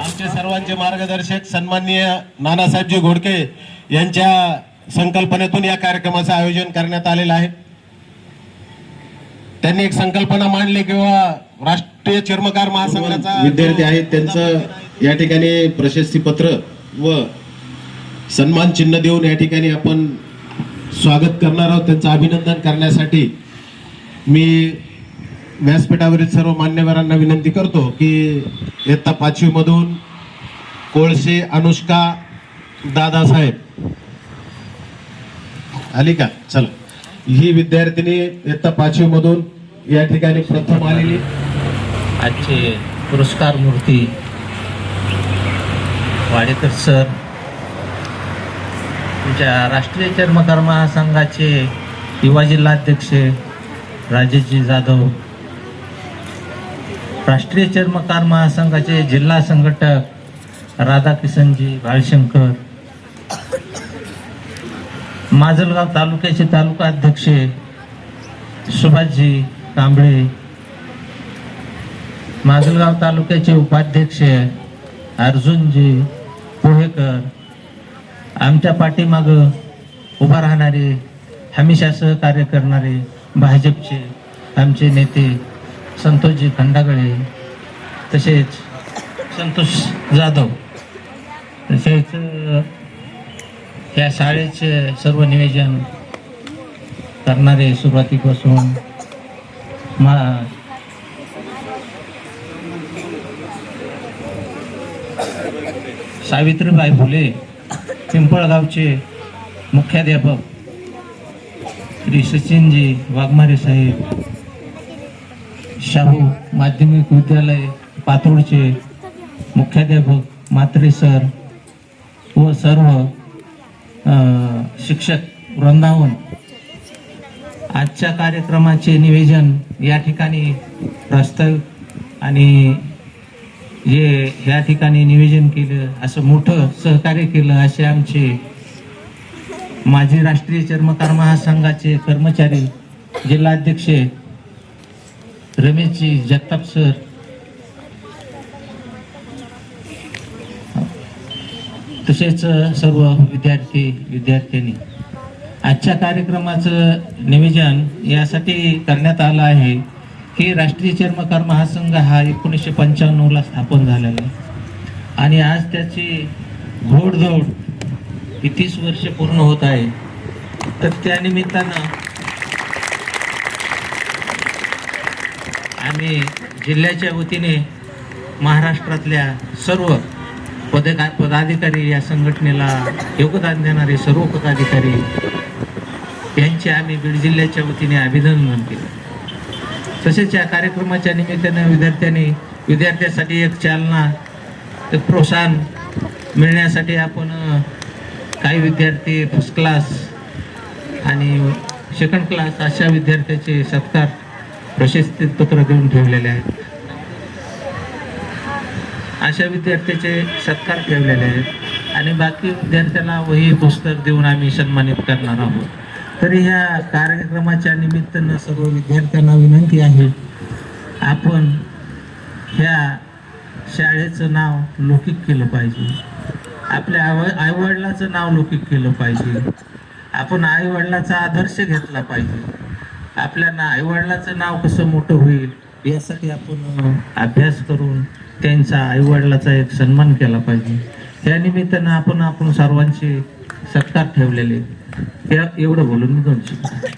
आमचे सर्वांचे मार्गदर्शक सन्माननीय नानासाहेबजी घोडके यांच्या संकल्पनेतून या कार्यक्रमाचं आयोजन करण्यात आलेलं आहे. त्यांनी एक संकल्पना मांडली किंवा राष्ट्रीय चर्मकार महासंघाचा विद्यार्थी आहेत त्यांचं या ठिकाणी प्रशस्ती पत्र व सन्मान चिन्ह देऊन या ठिकाणी आपण स्वागत करणार आहोत. त्यांचं अभिनंदन करण्यासाठी मी व्यासपीठावरील सर्व मान्यवरांना विनंती करतो की इयत्ता पाचवीमधून कोळसे अनुष्का दादासाहेब. आली का? चला. ही विद्यार्थिनी इयत्ता पाचवीमधून या ठिकाणी प्रथम आलेली. आजचे पुरस्कार मूर्ती वाडेकर सर आमच्या राष्ट्रीय चर्मकार महासंघाचे युवा जिल्हाध्यक्ष राजेशजी जाधव राष्ट्रीय चर्मकार महासंघाचे जिल्हा संघटक राधाकिशनजी भाळशंकर माजलगाव तालुक्याचे तालुका अध्यक्ष सुभाषजी कांबळे माजलगाव तालुक्याचे उपाध्यक्ष अर्जुनजी पोहेकर आमच्या पाठीमाग उभा राहणारे हमेशा सहकार्य करणारे भाजपचे आमचे नेते संतोषजी खंडागळे तसेच संतोष जाधव तसेच या शाळेचे सर्व नियोजन करणारे सुरुवातीपासून मा सावित्रीबाई फुले पिंपळगावचे मुख्याध्यापक श्री सचिनजी वाघमारे साहेब शाहू माध्यमिक विद्यालय पातोडचे मुख्याध्यापक मात्रे सर व सर्व शिक्षक वृंदावन. आजच्या कार्यक्रमाचे निवेदन या ठिकाणी प्रस्ताव आणि जे या ठिकाणी नियोजन केलं असं मोठं सहकार्य केलं असे आमचे माजी राष्ट्रीय चर्मकार महासंघाचे कर्मचारी जिल्हाध्यक्ष रमेशजी जगताप सर. तसेच सर्व विद्यार्थी विद्यार्थिनी. आजच्या कार्यक्रमाचं नियोजन यासाठी करण्यात आलं आहे. हे राष्ट्रीय चर्मकार महासंघ हा एकोणीसशे पंच्याण्णवला स्थापन झालेला आहे. आणि आज त्याची घोडदौड ही तीस वर्ष पूर्ण होत आहे. तर त्या निमित्तानं आम्ही जिल्ह्याच्या वतीने महाराष्ट्रातल्या सर्व पदका पदाधिकारी या संघटनेला योगदान देणारे सर्व पदाधिकारी यांचे आम्ही बीड जिल्ह्याच्या वतीने अभिनंदन केलं. तसेच या कार्यक्रमाच्या निमित्तानं विद्यार्थ्यांनी विद्यार्थ्यासाठी एक चालना एक प्रोत्साहन मिळण्यासाठी आपण काही विद्यार्थी फर्स्ट क्लास आणि सेकंड क्लास अशा विद्यार्थ्याचे सत्कार प्रशस्ती पत्र देऊन ठेवलेले आहेत. अशा विद्यार्थ्याचे सत्कार ठेवलेले आहेत. आणि बाकी विद्यार्थ्यांना वही पुस्तक देऊन आम्ही सन्मानित करणार आहोत. तरी ह्या कार्यक्रमाच्या निमित्तानं सर्व विद्यार्थ्यांना विनंती आहे. आपण ह्या शाळेचं नाव लौकिक केलं पाहिजे. आपल्या आई आईवडिलाचं नाव लौकिक केलं पाहिजे. आपण आईवडिलाचा आदर्श घेतला पाहिजे. आपल्याला आईवडिलाचं नाव कसं मोठं होईल यासाठी आपण अभ्यास करून त्यांचा आईवडिलाचा एक सन्मान केला पाहिजे. या निमित्तानं आपण आपण सर्वांचे सत्कार ठेवलेले या एवढं बोलून मी दोन शकतो